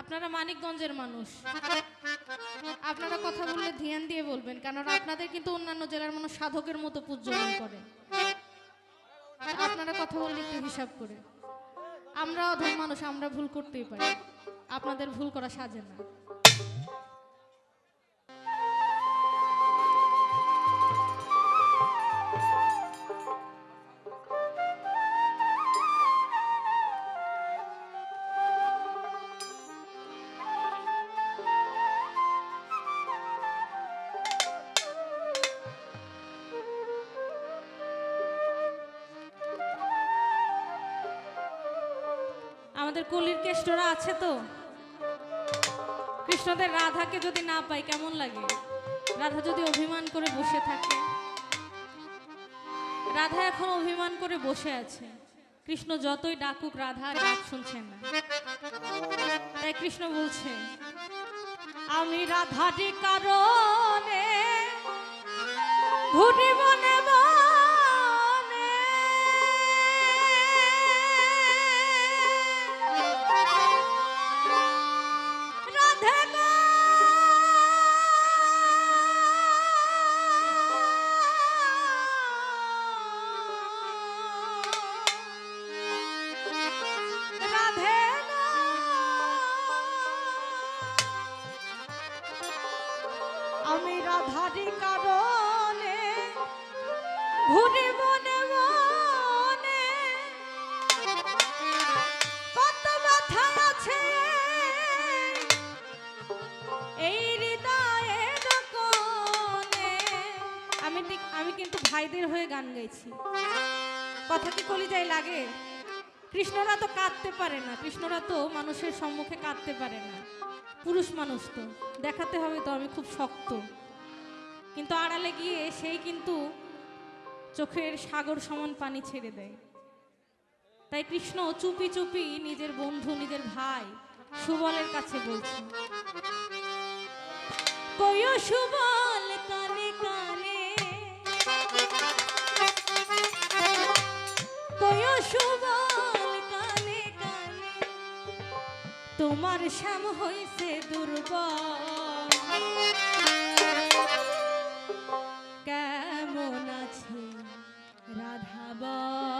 আপনারা মানিকগঞ্জের মানুষ। আপনারা কথা বললে ধ্যান দিয়ে বলবেন, কেননা আপনাদের কিন্তু অন্যান্য জেলার মানুষ সাধকের মতো পূজ্যমান করে। আপনারা কথা বললে একটু হিসাব করে। আমরা অধম মানুষ, আমরা ভুল করতেই পারি। আপনাদের ভুল করা সাজে না। আমাদের কলির কেষ্টরা আছে তো? কৃষ্ণদের রাধাকে যদি না পাই, কেমন লাগে? রাধা যদি অভিমান করে বসে থাকে। রাধা এখন অভিমান করে বসে আছে। কৃষ্ণ যতই ডাকুক, রাধা ডাক শুনছেন না। তাই কৃষ্ণ বলছে, আমি রাধাটি কারণে ঘুরি বনে এই হৃদয়ের আমি আমি কিন্তু ভাইদের হয়ে গান গাইছি। কথা কি লাগে? কৃষ্ণরা তো কাঁদতে পারে না, কৃষ্ণরা তো মানুষের সম্মুখে কাঁদতে পারে না। পুরুষ মানুষ তো, দেখাতে হবে তো আমি খুব শক্ত। কিন্তু আড়ালে গিয়ে সেই কিন্তু চোখের সাগর সমান পানি ছেড়ে দেয়। তাই কৃষ্ণ চুপি চুপি নিজের বন্ধু, নিজের ভাই সুবলের কাছে বলছে কানে কানে, তোমার শ্যাম হইছে দুর্বল। Bye.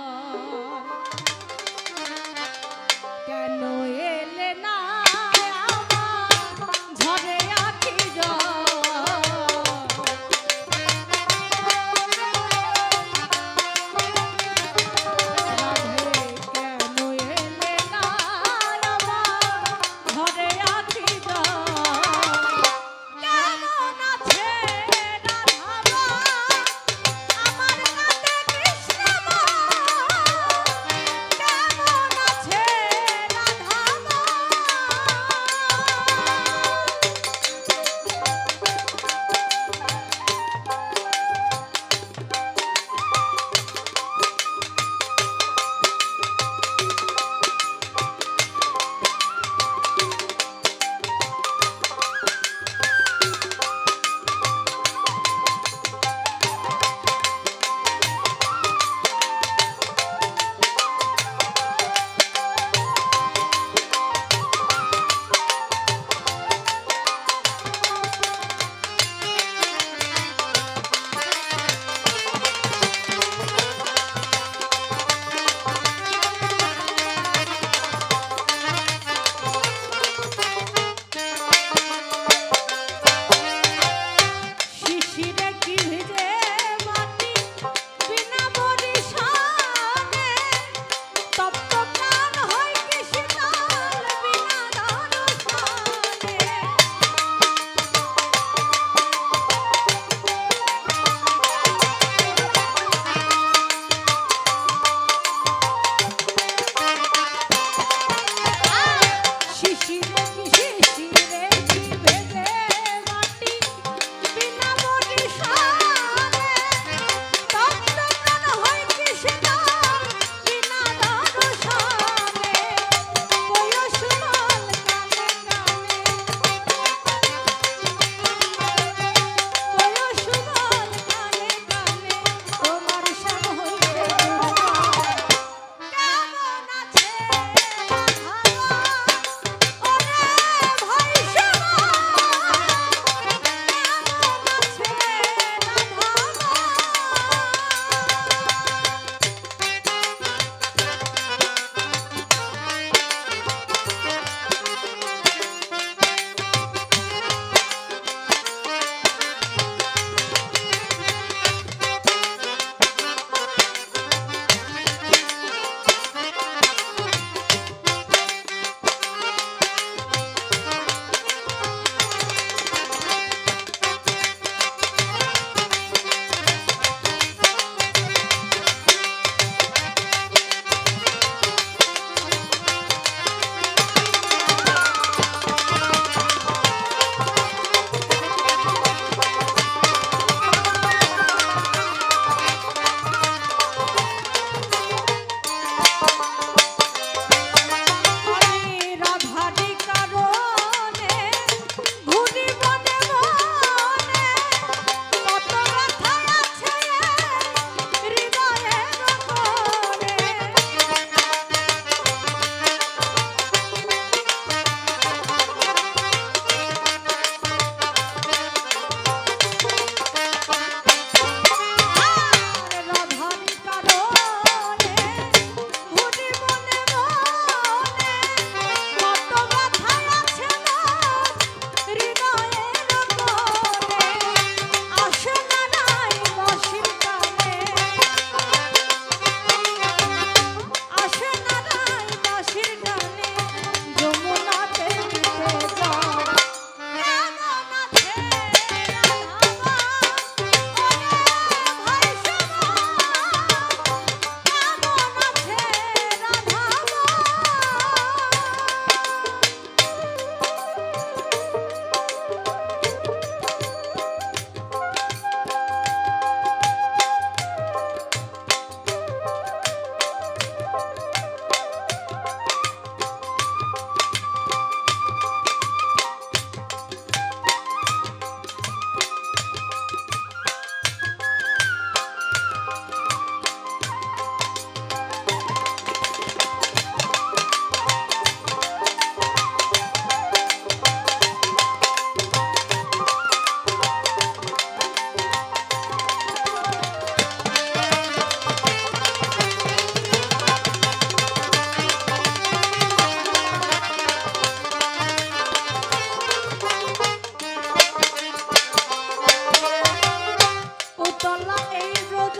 আমি ব্রজ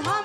ধাম